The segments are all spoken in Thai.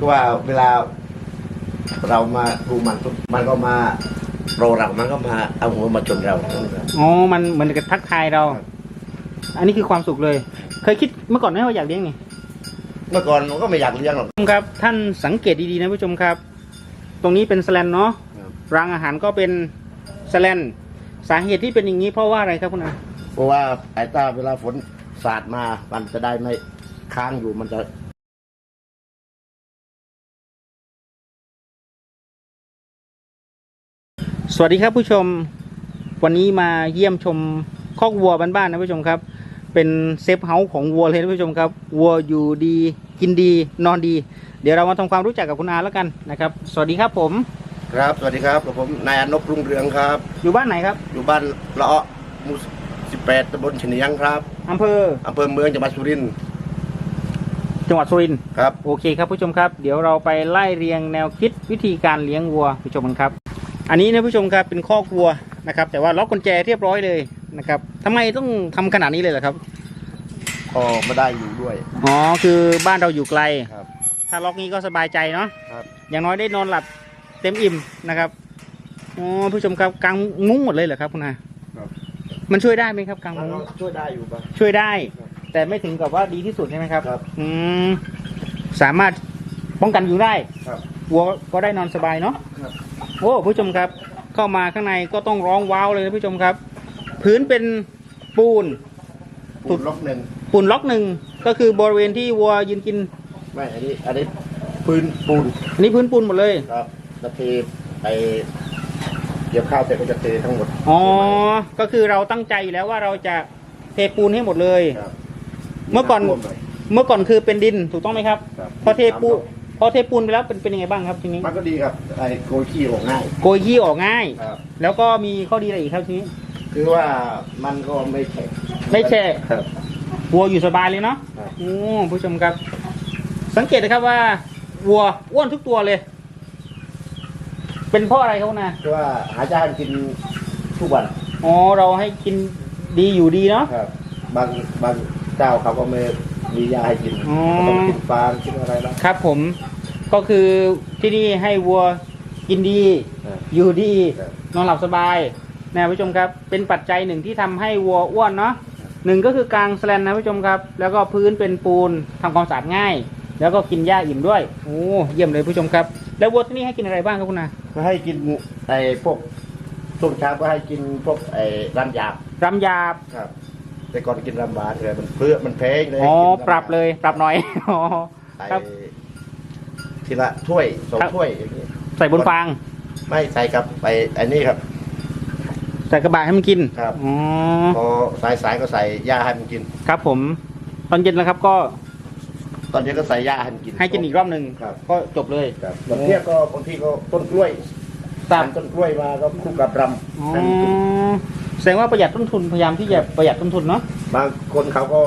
คือว่าเวลาเรามาดูมันปุ๊บมันก็มาโปรเรามันก็มาเอาหัวมาชนเรา อ๋อ มันเหมือนกับทักทายเรา ครับ อันนี้คือความสุขเลย เคยคิดเมื่อก่อนไหมว่าอยากเลี้ยงนี่ เมื่อก่อนผมก็ไม่อยากเลี้ยงหรอกผู้ชมครับ ท่านสังเกตดีๆนะผู้ชมครับ ตรงนี้เป็นสแลนเนาะครับ รางอาหารก็เป็นสแลนสาเหตุที่เป็นอย่างนี้เพราะว่าอะไรครับคุณอาเพราะว่าไอ้ต้าเวลาฝนสาดมา มันจะได้ไม่ค้างอยู่มันจะ สวัสดีครับผู้ชมวันนี้มาเยี่ยมชมคอกวัวบ้านๆนะผู้ชมครับ เป็นเซฟเฮาส์ของวัวเลยนะผู้ชมครับวัวอยู่ดีกินดีนอนดี เดี๋ยวเรามาทำความรู้จักกับคุณอาแล้วกันนะครับสวัสดีครับผม ครับสวัสดีครับกับผมนายอนบรุ่งเรืองครับ อยู่บ้านไหนครับอยู่บ้านละเอ้อหมู่18ตำบลเฉนียงครับอำเภออำเภอเมืองจังหวัดสุรินทร์จังหวัดสุรินทร์ครับโอเคครับผู้ชมครับ เดี๋ยวเราไปไล่เรียงแนวคิดวิธีการเลี้ยงวัวผู้ชมกันครับ อันนี้นะผู้ชมครับเป็นคอกวัวนะครับ แต่ว่าล็อกกุญแจเรียบร้อยเลยนะครับทำไมต้องทำขนาดนี้เลยเหรอครับก็ไม่ได้อยู่ด้วย อ๋อ คือบ้านเราอยู่ไกล ครับ ถ้าล็อกนี้ก็สบายใจเนาะครับ อย่างน้อยได้นอนหลับเต็มอิ่มนะครับ อ๋อ ผู้ชมครับกางมุ้งหมดเลยเหรอครับคุณอาครับ มันช่วยได้ไหมครับกางมันมุ้งก็ช่วยได้อยู่ปะช่วยได้ครับแต่ไม่ถึงกับว่าดีที่สุดใช่ไหมครับ ครับ อืม สามารถป้องกันอยู่ได้ ครับวัวก็ได้นอนสบายเนาะ ครับ โอ้ผู้ชมครับ เข้ามาข้างในก็ต้องร้องว้าวเลยนะผู้ชมครับ พื้นเป็นปูน ปูนล็อกหนึ่งปูนล็อกหนึ่งก็คือบริเวณที่วัวยืนกินไม่อันนี้อันนี้พื้นปูนอันนี้พื้นปูนหมดเลยครับแล้วเทไปเกี่ยวข้าวเสร็จก็จะเททั้งหมดอ๋อก็คือเราตั้งใจอยู่แล้วว่าเราจะเทปูนให้หมดเลย ครับเมื่อก่อนท่วมหยเมื่อก่อนคือเป็นดินถูกต้องไหมครับครับพอเทปูน พอเทปูนไปแล้วเป็นเป็นยังไงบ้างครับทีนี้ มันก็ดีครับไอ้โกยขี้ออกง่ายโกยขี้ออกง่าย ครับ แล้วก็มีข้อดีอะไรอีกครับทีนี้ คือว่ามันก็ไม่แข็งไม่แฉะ ครับ วัวอยู่สบายเลยเนาะครับ โอ้ผู้ชมครับ สังเกตนะครับว่า วัวอ้วนทุกตัวเลย เป็นเพราะอะไรครับคุณนะคือว่าหาจ้างกินทุกวันอ๋อเราให้กินดีอยู่ดีเนาะ ครับ บางบางเจ้าเขาก็ไม่มียาให้กินอ๋อ ก็ต้องกินฟางกินอะไรบ้างครับผม ก็คือที่นี่ให้วัวกินดี ครับอยู่ดีครับ นอนหลับสบายนะผู้ชมครับ เป็นปัจจัยหนึ่งที่ทำให้วัวอ้วนเนาะหนึ่งก็คือกลางแสลนนะผู้ชมครับ แล้วก็พื้นเป็นปูนทำความสะอาดง่าย แล้วก็กินหญ้าอิ่มด้วยโอ้เยี่ยมเลยผู้ชมครับ แล้ววัวที่นี่ให้กินอะไรบ้างครับคุณนาก็ให้กินไอ้พวกช่วงเช้าก็ให้กินพวกไอ้รำหยาบรำยาบครับ แต่ก่อนกินรำหวานเลยมันเพื่อมันแพงเลยอ๋อกินำหวานปรับเลยปรับหน่อยอ๋อใส่ครับ ทีละถ้วยสองครับ ถ้วยอย่างนี้ใส่บนฟาง ไม่ใส่กับไปอันนี้ครับ ใส่กระบะให้มันกินครับ อ๋อพอสายสายๆก็ใส่หญ้าให้มันกิน ครับผม ตอนเย็นแล้วครับ ก็ตอนเย็นก็ใส่หญ้าให้มันกิน ให้กินอีกรอบหนึ่งครับ ก็จบเลยครับบางทีก็บางทีก็ต้นกล้วยตัดทำต้นกล้วยมาก็คู่กับรอ๋อำให้มันกินแสดงว่าประหยัดต้นทุนพยายามที่จะประหยัดต้นทุนเนาะบางคนเขาก็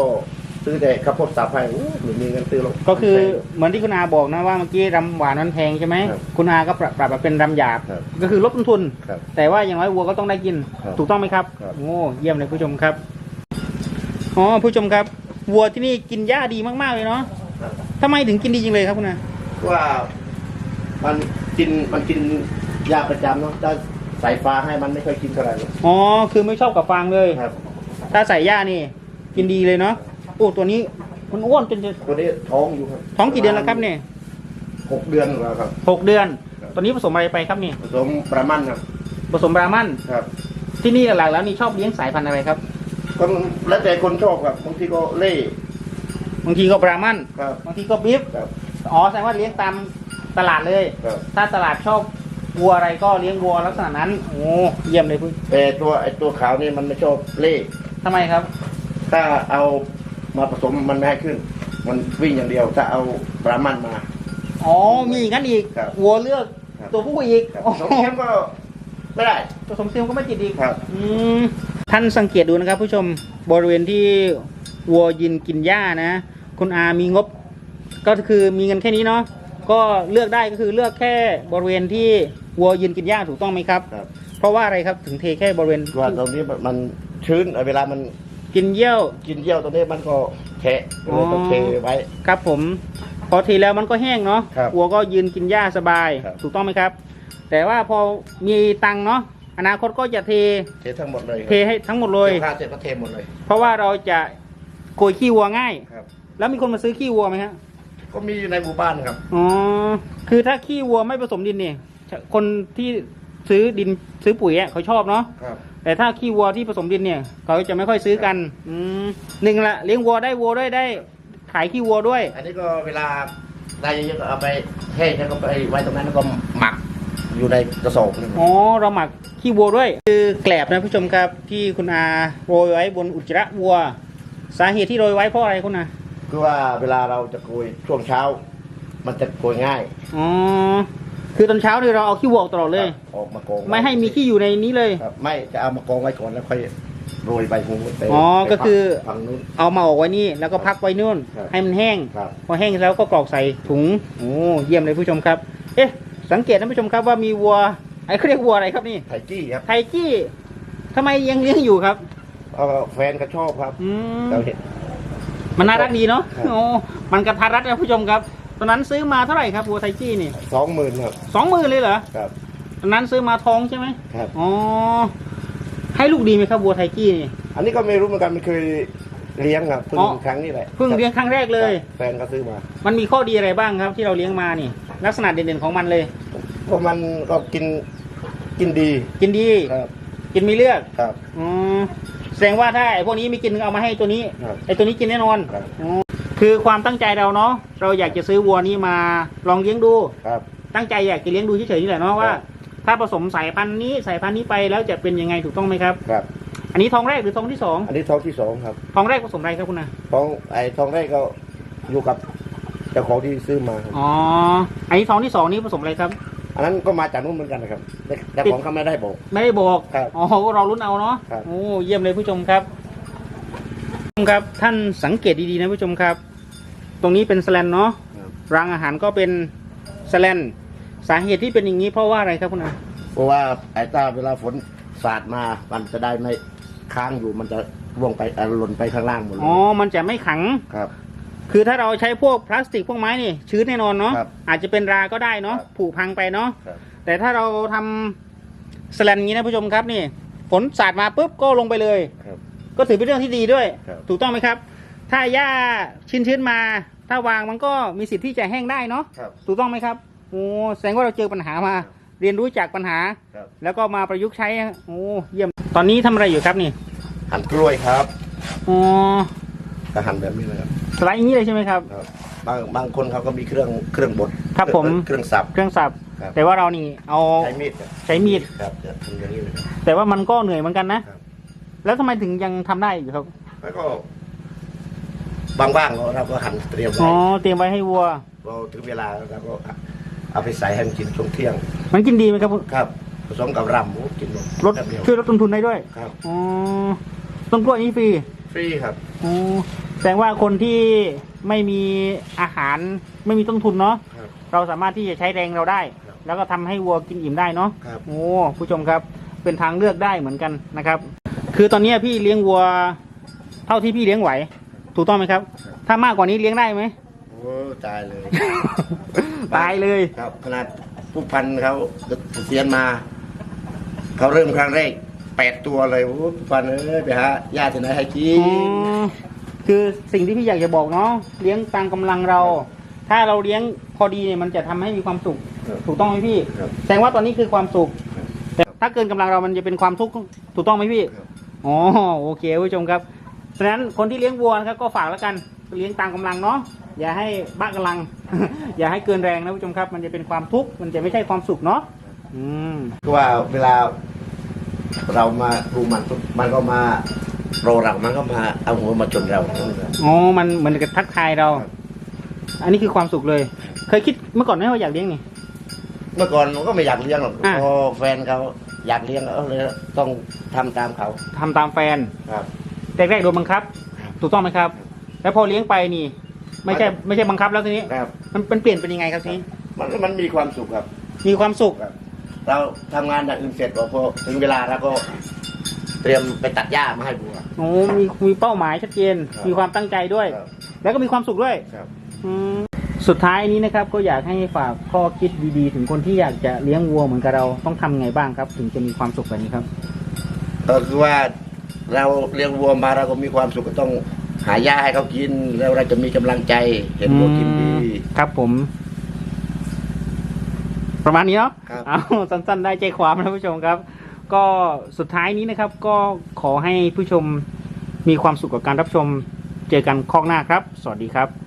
ซื้อแต่ข้าวโพดสับให้อู้หรือมีเงินซื้อหรอกก็คือเหมือนที่คุณอาบอกนะว่าเมื่อกี้รำหวานมันแพงใช่ไหมครับคุณอาก็ปรับปรับมาเป็นรำหยาบ ครับก็คือลดต้นทุน ครับแต่ว่าอย่างน้อยวัวก็ต้องได้กิน ครับถูกต้องไหมครับครับโอ้เยี่ยมเลยผู้ชมครับอ๋อผู้ชมครับวัวที่นี่กินหญ้าดีมากๆเลยเนาะครับทำไมถึงกินดีจริงเลยครับคุณอาว่ามันกินมันกินยาประจำเนาะถ้าใส่ฟ้าให้มันไม่ค่อยกินเท่าไหร่หรอกอ๋อคือไม่ชอบกับฟางเลย ครับ ถ้าใส่หญ้านี่ กินดีเลยเนาะ โอ้ตัวนี้มันอ้วนจนจะตัวนี้ท้องอยู่ครับท้องกี่เดือนแล้วครับเนี่ยหกเดือนแล้วครับหกเดือนครับตอนนี้ผสมอะไรไปครับเนี่ยผสมประมันครับผสมบรามันครับ ที่นี่หลักๆแล้วนี่ชอบเลี้ยงสายพันธุ์อะไรครับก็แล้วแต่คนชอบครับบางทีก็เล่บางทีก็บรามันครับบางทีก็บีฟครับอ๋อแสดงว่าเลี้ยงตามตลาดเลยครับถ้าตลาดชอบวัวอะไรก็เลี้ยงวัวลักษณะนั้น โอ้เยี่ยมเลยพี่แต่ตัวไอ้ตัวขาวนี่มันไม่ชอบเล่ทำไมครับ ถ้าเอา มาผสมมันไม่ให้ขึ้น มันวิ่งอย่างเดียวถ้าเอาประมันมา อ๋อ มีอย่างนั้นอีกครับวัวเลือกครับ ตัวผู้อีกครับโอ้ผสมเข้มก็ไม่ได้ ผสมเทียมก็ไม่ติดอีกครับ อืมท่านสังเกตดูนะครับ ผู้ชมบริเวณที่วัวยินกินหญ้านะ คุณอามีงบ ก็คือมีเงินแค่นี้เนาะก็เลือกได้ก็คือเลือกแค่บริเวณที่วัวยืนกินหญ้าถูกต้องไหมครับ ครับเพราะว่าอะไรครับถึงเทแค่บริเวณ ว่าตรงนี้มันชื้นเวลามัน กินเยี่ยว กินเยี่ยวตรงนี้มันก็แฉะเลยต้องเทไว้ ครับผม พอทีแล้วมันก็แห้งเนาะครับวัวก็ยืนกินหญ้าสบาย ครับ ถูกต้องไหมครับ แต่ว่าพอมีตังค์เนาะอนาคตก็จะเทเททั้งหมดเลยเทให้ทั้งหมดเลยเกี่ยวข้าวเสร็จก็เทหมดเลยเพราะว่าเราจะโกยขี้วัวง่าย ครับ แล้วมีคนมาซื้อขี้วัวไหมฮะก็มีอยู่ในหมู่บ้านครับ อ๋อคือถ้าขี้วัวไม่ผสมดินเนี่ยคนที่ซื้อดินซื้อปุ๋ยอะเขาชอบเนาะ ครับ แต่ถ้าขี้วัวที่ผสมดินเนี่ย เขาจะไม่ค่อยซื้อกัน อืมหนึ่งละเลี้ยงวัวได้วัวด้วยได้ ขายขี้วัวด้วย อันนี้ก็เวลาได้เยอะๆก็เอาไปแห้งแล้วก็ไปไว้ตรงนั้นแล้วก็หมักอยู่ในกระสอบนึงอ๋อ เราหมักขี้วัวด้วย คือแกลบนะผู้ชมครับที่คุณอาโรยไว้บนอุจจาระวัว สาเหตุที่โรยไว้เพราะอะไรคุณอาคือว่าเวลาเราจะโกยช่วงเช้า มันจะโกยง่าย อ๋อ คือตอนเช้าเนี่ยเราเอาขี้วัวออกตลอดเลยครับออกมากองไม่ให้มีขี้อยู่ในนี้เลย ครับไม่จะเอามากองไว้ก่อนแล้วค่อยโรยใบหูไปอ๋อไปก็คือ ฝั่งนู้น เอามาออกไว้นี่แล้วก็พักไว้นู่น ครับ ให้มันแห้ง ครับ พอแห้งแล้วก็กรอกใส่ถุงโอ้เยี่ยมเลยผู้ชมครับ เอ๊ะ สังเกตนะผู้ชมครับว่ามีวัวไอ้เขาเรียกวัวอะไรครับนี่ไทจี้ครับไทกี้ทำไมยังเลี้ยงอยู่ครับ เอาแฟนก็ชอบครับอืมเราเห็น มันน่ารักดีเนาะครับ โอ้มันกระทัดรัดนะผู้ชมครับ ตอนนั้นซื้อมาเท่าไหร่ครับวัวไทกี้นี่สองหมื่นครับสองหมื่นเลยเหรอครับตอนนั้นซื้อมาท้องใช่ไหมครับอ๋อให้ลูกดีไหมครับวัวไทกี้นี่อันนี้ก็ไม่รู้เหมือนกันมันเคยเลี้ยงครับเพิ่งอ๋อครั้งนี้แหละเพิ่งเลี้ยงครั้งแรกเลยครับแฟนก็ซื้อมา มันมีข้อดีอะไรบ้างครับ ที่เราเลี้ยงมานี่ ลักษณะเด่นๆของมันเลยเพราะมันก็กินกินดี กินดีครับ กินมีเลือดครับอ๋อแสดงว่าถ้าไอ้พวกนี้ไม่กินเอามาให้ตัวนี้ครับไอ้ตัวนี้กินแน่นอนครับอ๋อ คือความตั้งใจเราเนาะเราอยากจะซื้อวัวนี้มาลองเลี้ยงดู ครับ ตั้งใจอยากจะเลี้ยงดูเฉยๆนี่แหละเนาะว่า ครับ ถ้าผสมสายพันธุ์นี้สายพันธุ์นี้ไปแล้วจะเป็นยังไงถูกต้องไหมครับ ครับ อันนี้ทองแรกหรือทองที่สองอันนี้ท้องที่สองครับทองแรกผสมอะไรครับคุณนะท้องไอ้ท้องแรกก็อยู่กับเจ้าของที่ซื้อมาครับอ๋ออันนี้ทองที่สองนี้ผสมอะไรครับ อันนั้นก็มาจากนู้นเหมือนกันนะครับแต่เจ้าของเขาไม่ได้บอก ไม่ได้บอก ครับอ๋อเราลุ้นเอาเนาะ ครับ โอ้ เยี่ยมเลยผู้ชมครับผู้ชมครับ ท่านสังเกตดีๆนะผู้ชมครับ ตรงนี้เป็นสแลนเนาะครับรางอาหารก็เป็นสแลนสาเหตุที่เป็นอย่างนี้เพราะว่าอะไรครับคุณอาเพราะว่าไอ้ตาเวลาฝนสาดมา มันจะได้ไม่ค้างอยู่ มันจะร่วงไปเอ่อหล่นไปข้างล่างหมดเลยอ๋อมันจะไม่ขัง ครับ คือถ้าเราใช้พวกพลาสติกพวกไม้นี่ชื้นแน่นอนเนาะครับอาจจะเป็นราก็ได้เนาะครับ ผุพังไปเนาะครับ แต่ถ้าเราทำสแลนอย่างนี้นะผู้ชมครับนี่ฝนสาดมาปุ๊บก็ลงไปเลย ครับ ก็ถือเป็นเรื่องที่ดีด้วย ครับ ถูกต้องไหมครับ ถ้าหญ้าชื้นๆมา ถ้าวางมันก็มีสิทธิ์ที่จะแห้งได้เนาะครับ ถูกต้องไหมครับโอ้แสดงว่าเราเจอปัญหามา เรียนรู้จากปัญหา ครับ แล้วก็มาประยุกต์ใช้โอ้เยี่ยมตอนนี้ทำอะไรอยู่ครับนี่หั่นกล้วยครับอ๋อก็หั่นแบบนี้นะครับสไลด์อย่างนี้เลยใช่ไหมครับ ครับบางบางคนเขาก็มีเครื่องเครื่องบดครับผม เครื่องสับ เครื่องสับ ครับ แต่ว่าเรานี่เอา ใช้มีดครับใช้มีด ครับจะทำอย่างนี้เลยครับ แต่ว่ามันก็เหนื่อยเหมือนกันนะ ครับ แล้วทำไมถึงยังทำได้อยู่ครับ แล้วก็ บางๆเราก็หั่นเตรียมอ๋ไว้อเตรียมไว้ให้วัวพอถึงเวลาเราก็เอาไปใส่ให้มันกินช่วงเที่ยง มันกินดีไหมครับครับผสมกับรำโอ้กินหมดลดแป๊บเดียวช่วยลดต้นทุนได้ด้วยครับอ๋อต้นกล้วยนี้ฟรีฟรีครับอ๋อแสดงว่าคนที่ไม่มีอาหารไม่มีต้นทุนเนาะครับเราสามารถที่จะใช้แรงเราได้ครับแล้วก็ทำให้วัวกินอิ่มได้เนาะครับโอ้ผู้ชมครับเป็นทางเลือกได้เหมือนกันนะครับ คือตอนนี้พี่เลี้ยงวัว เท่าที่พี่เลี้ยงไหว ถูกต้องไหมครับ ถ้ามากกว่านี้เลี้ยงได้ไหมโอ้ตายเลย ตายเลย ครับขนาดผู้พันเขาเสียนมา เขาเริ่มครั้งแรกแปดตัวเลยโอ้ผู้พันเอ้ยไปหาญาติที่ไหนให้กิอ๋นอคือสิ่งที่พี่อยากจะบอกเนาะเลี้ยงตามกำลังเรา ถ้าเราเลี้ยงพอดีเนี่ยมันจะทำให้มีความสุข ครับ ถูกต้องไหมพี่ ครับ แสดงว่าตอนนี้คือความสุขครับแต่ถ้าเกินกำลังเรามันจะเป็นความทุกข์ถูกต้องไหมพี่ ครับ อ๋อโอเคผู้ชมครับ ฉะนั้นคนที่เลี้ยงวัวนะครับก็ฝากแล้วกันเลี้ยงตามกำลังเนาะอย่าให้บ้ากำลัง อย่าให้เกินแรงนะผู้ชมครับ มันจะเป็นความทุกข์มันจะไม่ใช่ความสุขเนาะอืมก็ว่าเวลาเรามาดูมันปุ๊บมันก็มาโรอเรามันก็มาเอาหัวมาชนเราอ๋อมันเหมือนกับทักทายเราครับอันนี้คือความสุขเลย เคยคิดเมื่อก่อนไหมว่าอยากเลี้ยงนี่เมื่อก่อนผมก็ไม่อยากเลี้ยงหรอกอะพอแฟนเขาอยากเลี้ยงก็เลยต้องทำตามเขาทำตามแฟนครับ แรกๆโดนบังคับครับ ถูกต้องไหมครับ แล้วพอเลี้ยงไปนี่ ไม่ใช่ไม่ใช่บังคับแล้วทีนี้ ครับมันมันเปลี่ยนเป็นยังไงครับทีนี้มันมันมีความสุขครับ มีความสุข ครับ เราทำงานอย่างอื่นเสร็จพอถึงเวลาเราก็ เตรียมไปตัดหญ้ามาให้บัว โอ้มีมีเป้าหมายชัดเจน ครับ มีความตั้งใจด้วย ครับแล้วก็มีความสุขด้วยครับ อืมสุดท้ายนี้นะครับก็อยากให้ฝากข้อคิดดีๆ ถึงคนที่อยากจะเลี้ยงวัวเหมือนกับเราต้องทำไงบ้างครับ ถึงจะมีความสุขแบบนี้ครับ ก็คือว่า เราเลี้ยงวัวมาเราก็มีความสุขก็ต้องหาหญ้าให้เขากิน แล้วเราจะมีกำลังใจเห็นวัวกินดี ครับผม ประมาณนี้เนาะครับ เอาสั้นๆ ได้ใจความนะผู้ชมครับ ก็สุดท้ายนี้นะครับ ก็ขอให้ผู้ชมมีความสุขกับการรับชม เจอกันคอกหน้าครับ สวัสดีครับ